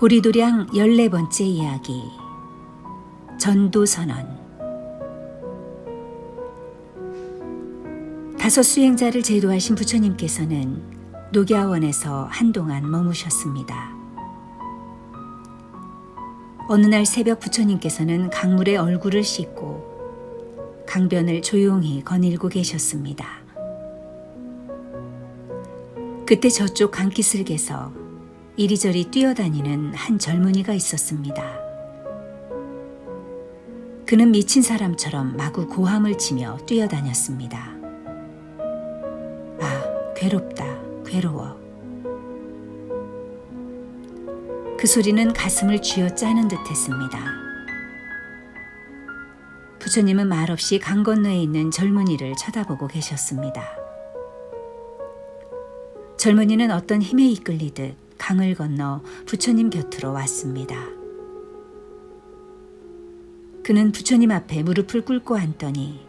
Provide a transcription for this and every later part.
보리도량 14번째 이야기 전도선언 다섯 수행자를 제도하신 부처님께서는 녹야원에서 한동안 머무셨습니다. 어느 날 새벽 부처님께서는 강물에 얼굴을 씻고 강변을 조용히 거닐고 계셨습니다. 그때 저쪽 강기슭에서 이리저리 뛰어다니는 한 젊은이가 있었습니다. 그는 미친 사람처럼 마구 고함을 치며 뛰어다녔습니다. 아, 괴롭다, 괴로워. 그 소리는 가슴을 쥐어 짜는 듯 했습니다. 부처님은 말없이 강 건너에 있는 젊은이를 쳐다보고 계셨습니다. 젊은이는 어떤 힘에 이끌리듯 강을 건너 부처님 곁으로 왔습니다. 그는 부처님 앞에 무릎을 꿇고 앉더니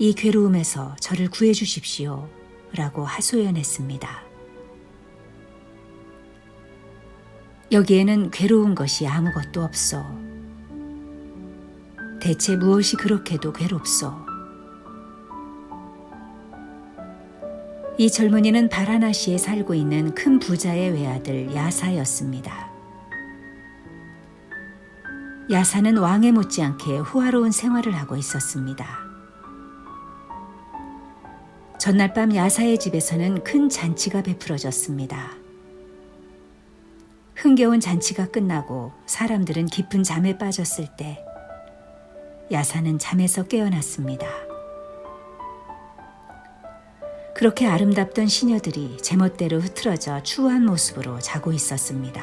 이 괴로움에서 저를 구해 주십시오. 라고 하소연했습니다. 여기에는 괴로운 것이 아무것도 없어. 대체 무엇이 그렇게도 괴롭소? 이 젊은이는 바라나시에 살고 있는 큰 부자의 외아들 야사였습니다. 야사는 왕에 못지않게 후화로운 생활을 하고 있었습니다. 전날 밤 야사의 집에서는 큰 잔치가 베풀어졌습니다. 흥겨운 잔치가 끝나고 사람들은 깊은 잠에 빠졌을 때 야사는 잠에서 깨어났습니다. 그렇게 아름답던 시녀들이 제멋대로 흐트러져 추한 모습으로 자고 있었습니다.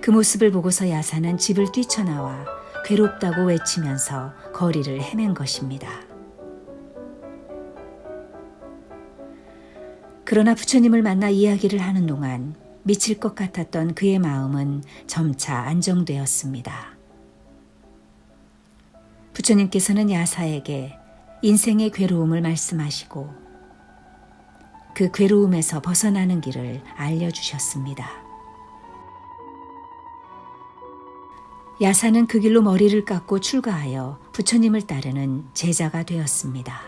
그 모습을 보고서 야사는 집을 뛰쳐나와 괴롭다고 외치면서 거리를 헤맨 것입니다. 그러나 부처님을 만나 이야기를 하는 동안 미칠 것 같았던 그의 마음은 점차 안정되었습니다. 부처님께서는 야사에게 인생의 괴로움을 말씀하시고 그 괴로움에서 벗어나는 길을 알려주셨습니다. 야사는 그 길로 머리를 깎고 출가하여 부처님을 따르는 제자가 되었습니다.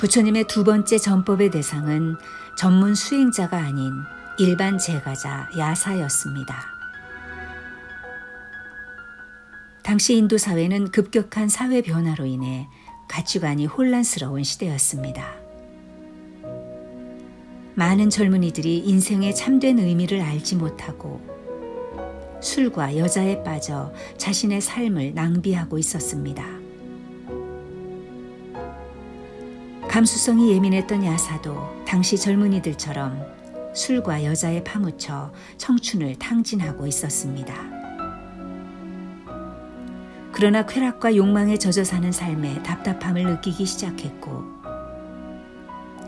부처님의 두 번째 전법의 대상은 전문 수행자가 아닌 일반 제가자 야사였습니다. 당시 인도 사회는 급격한 사회 변화로 인해 가치관이 혼란스러운 시대였습니다. 많은 젊은이들이 인생의 참된 의미를 알지 못하고 술과 여자에 빠져 자신의 삶을 낭비하고 있었습니다. 감수성이 예민했던 야사도 당시 젊은이들처럼 술과 여자에 파묻혀 청춘을 탕진하고 있었습니다. 그러나 쾌락과 욕망에 젖어 사는 삶에 답답함을 느끼기 시작했고,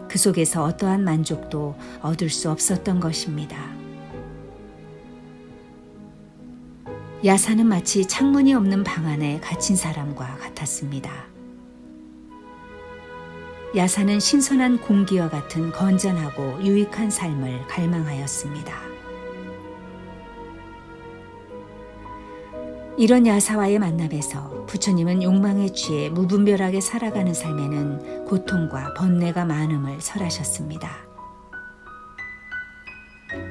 그 속에서 어떠한 만족도 얻을 수 없었던 것입니다. 야사는 마치 창문이 없는 방 안에 갇힌 사람과 같았습니다. 야사는 신선한 공기와 같은 건전하고 유익한 삶을 갈망하였습니다. 이런 야사와의 만남에서 부처님은 욕망에 취해 무분별하게 살아가는 삶에는 고통과 번뇌가 많음을 설하셨습니다.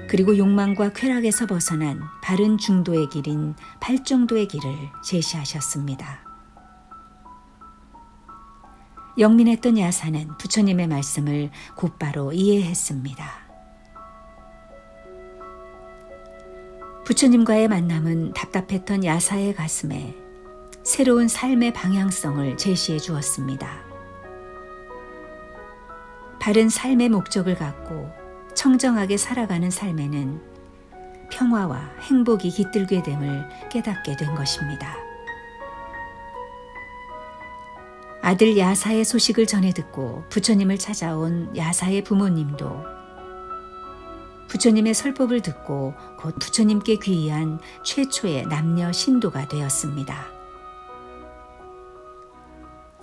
그리고 욕망과 쾌락에서 벗어난 바른 중도의 길인 팔정도의 길을 제시하셨습니다. 영민했던 야사는 부처님의 말씀을 곧바로 이해했습니다. 부처님과의 만남은 답답했던 야사의 가슴에 새로운 삶의 방향성을 제시해 주었습니다. 바른 삶의 목적을 갖고 청정하게 살아가는 삶에는 평화와 행복이 깃들게 됨을 깨닫게 된 것입니다. 아들 야사의 소식을 전해 듣고 부처님을 찾아온 야사의 부모님도 부처님의 설법을 듣고 곧 부처님께 귀의한 최초의 남녀 신도가 되었습니다.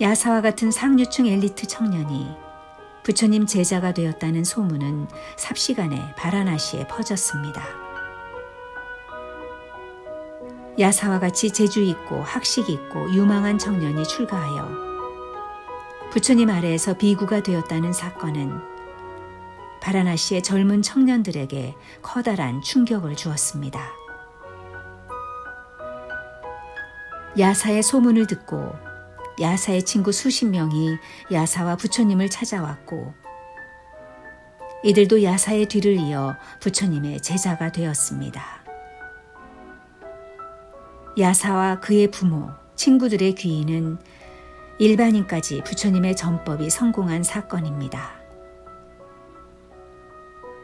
야사와 같은 상류층 엘리트 청년이 부처님 제자가 되었다는 소문은 삽시간에 바라나시에 퍼졌습니다. 야사와 같이 재주 있고 학식 있고 유망한 청년이 출가하여 부처님 아래에서 비구가 되었다는 사건은 바라나시의 젊은 청년들에게 커다란 충격을 주었습니다. 야사의 소문을 듣고 야사의 친구 수십 명이 야사와 부처님을 찾아왔고 이들도 야사의 뒤를 이어 부처님의 제자가 되었습니다. 야사와 그의 부모, 친구들의 귀인은 일반인까지 부처님의 전법이 성공한 사건입니다.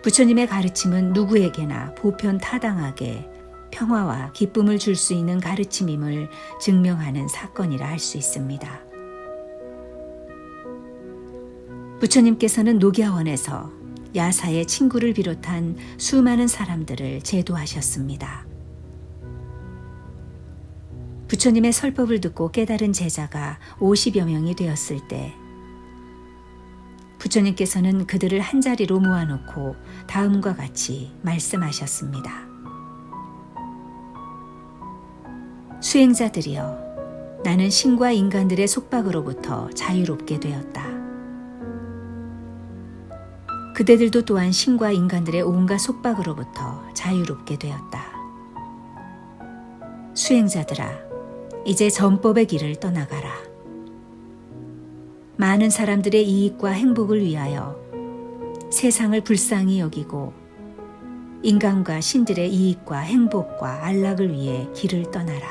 부처님의 가르침은 누구에게나 보편 타당하게 평화와 기쁨을 줄 수 있는 가르침임을 증명하는 사건이라 할 수 있습니다. 부처님께서는 녹야원에서 야사의 친구를 비롯한 수많은 사람들을 제도하셨습니다. 부처님의 설법을 듣고 깨달은 제자가 50여 명이 되었을 때 부처님께서는 그들을 한자리로 모아놓고 다음과 같이 말씀하셨습니다. 수행자들이여, 나는 신과 인간들의 속박으로부터 자유롭게 되었다. 그대들도 또한 신과 인간들의 온갖 속박으로부터 자유롭게 되었다. 수행자들아, 이제 전법의 길을 떠나가라. 많은 사람들의 이익과 행복을 위하여 세상을 불쌍히 여기고 인간과 신들의 이익과 행복과 안락을 위해 길을 떠나라.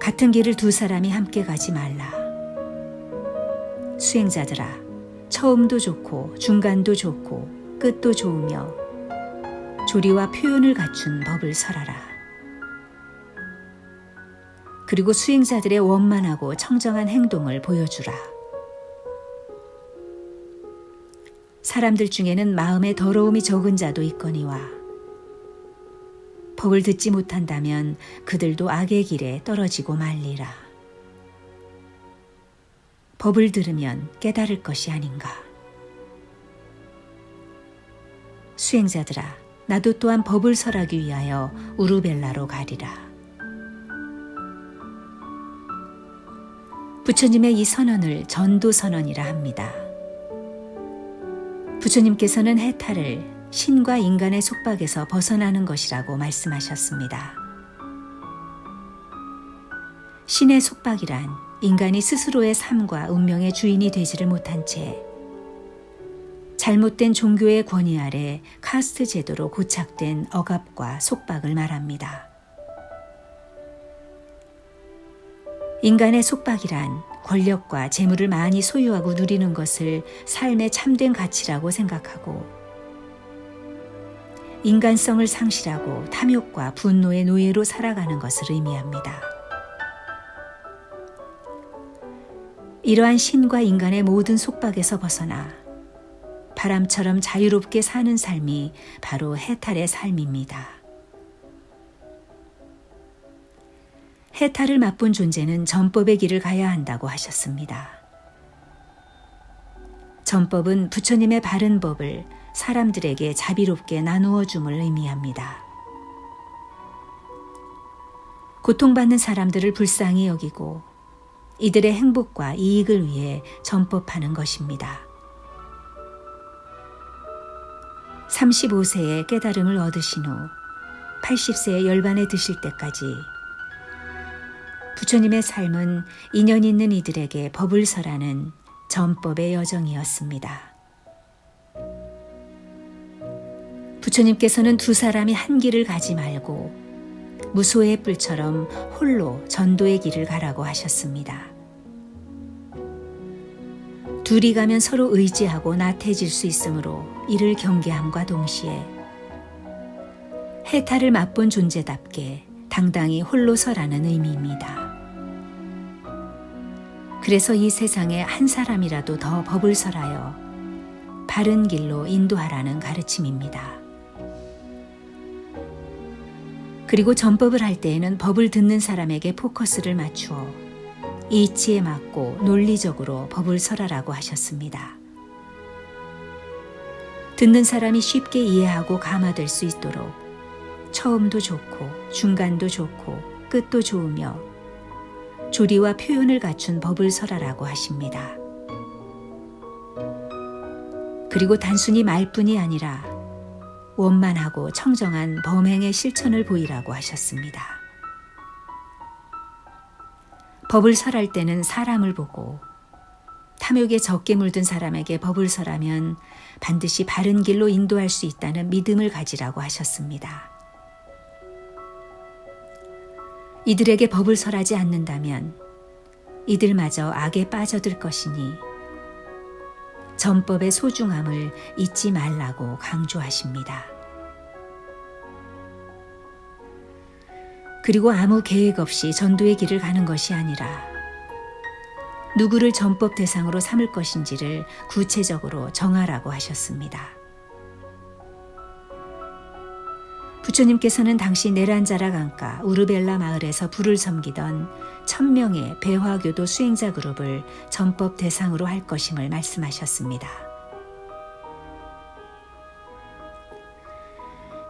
같은 길을 두 사람이 함께 가지 말라. 수행자들아, 처음도 좋고 중간도 좋고 끝도 좋으며 조리와 표현을 갖춘 법을 설하라. 그리고 수행자들의 원만하고 청정한 행동을 보여주라. 사람들 중에는 마음에 더러움이 적은 자도 있거니와 법을 듣지 못한다면 그들도 악의 길에 떨어지고 말리라. 법을 들으면 깨달을 것이 아닌가. 수행자들아, 나도 또한 법을 설하기 위하여 우르벨라로 가리라. 부처님의 이 선언을 전도 선언이라 합니다. 부처님께서는 해탈을 신과 인간의 속박에서 벗어나는 것이라고 말씀하셨습니다. 신의 속박이란 인간이 스스로의 삶과 운명의 주인이 되지를 못한 채 잘못된 종교의 권위 아래 카스트 제도로 고착된 억압과 속박을 말합니다. 인간의 속박이란 권력과 재물을 많이 소유하고 누리는 것을 삶의 참된 가치라고 생각하고 인간성을 상실하고 탐욕과 분노의 노예로 살아가는 것을 의미합니다. 이러한 신과 인간의 모든 속박에서 벗어나 바람처럼 자유롭게 사는 삶이 바로 해탈의 삶입니다. 해탈을 맛본 존재는 전법의 길을 가야 한다고 하셨습니다. 전법은 부처님의 바른 법을 사람들에게 자비롭게 나누어 줌을 의미합니다. 고통받는 사람들을 불쌍히 여기고 이들의 행복과 이익을 위해 전법하는 것입니다. 35세에 깨달음을 얻으신 후 80세에 열반에 드실 때까지 부처님의 삶은 인연 있는 이들에게 법을 설하는 전법의 여정이었습니다. 부처님께서는 두 사람이 한 길을 가지 말고 무소의 뿔처럼 홀로 전도의 길을 가라고 하셨습니다. 둘이 가면 서로 의지하고 나태해질 수 있으므로 이를 경계함과 동시에 해탈을 맛본 존재답게 당당히 홀로 서라는 의미입니다. 그래서 이 세상에 한 사람이라도 더 법을 설하여 바른 길로 인도하라는 가르침입니다. 그리고 전법을 할 때에는 법을 듣는 사람에게 포커스를 맞추어 이치에 맞고 논리적으로 법을 설하라고 하셨습니다. 듣는 사람이 쉽게 이해하고 감화될 수 있도록 처음도 좋고 중간도 좋고 끝도 좋으며 조리와 표현을 갖춘 법을 설하라고 하십니다. 그리고 단순히 말뿐이 아니라 원만하고 청정한 범행의 실천을 보이라고 하셨습니다. 법을 설할 때는 사람을 보고 탐욕에 적게 물든 사람에게 법을 설하면 반드시 바른 길로 인도할 수 있다는 믿음을 가지라고 하셨습니다. 이들에게 법을 설하지 않는다면 이들마저 악에 빠져들 것이니 전법의 소중함을 잊지 말라고 강조하십니다. 그리고 아무 계획 없이 전도의 길을 가는 것이 아니라 누구를 전법 대상으로 삼을 것인지를 구체적으로 정하라고 하셨습니다. 부처님께서는 당시 네란자라 강가 우르벨라 마을에서 불을 섬기던 천명의 배화교도 수행자 그룹을 전법 대상으로 할 것임을 말씀하셨습니다.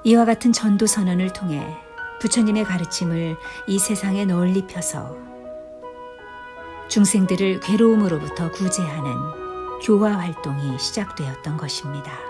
이와 같은 전도 선언을 통해 부처님의 가르침을 이 세상에 널리 펴서 중생들을 괴로움으로부터 구제하는 교화 활동이 시작되었던 것입니다.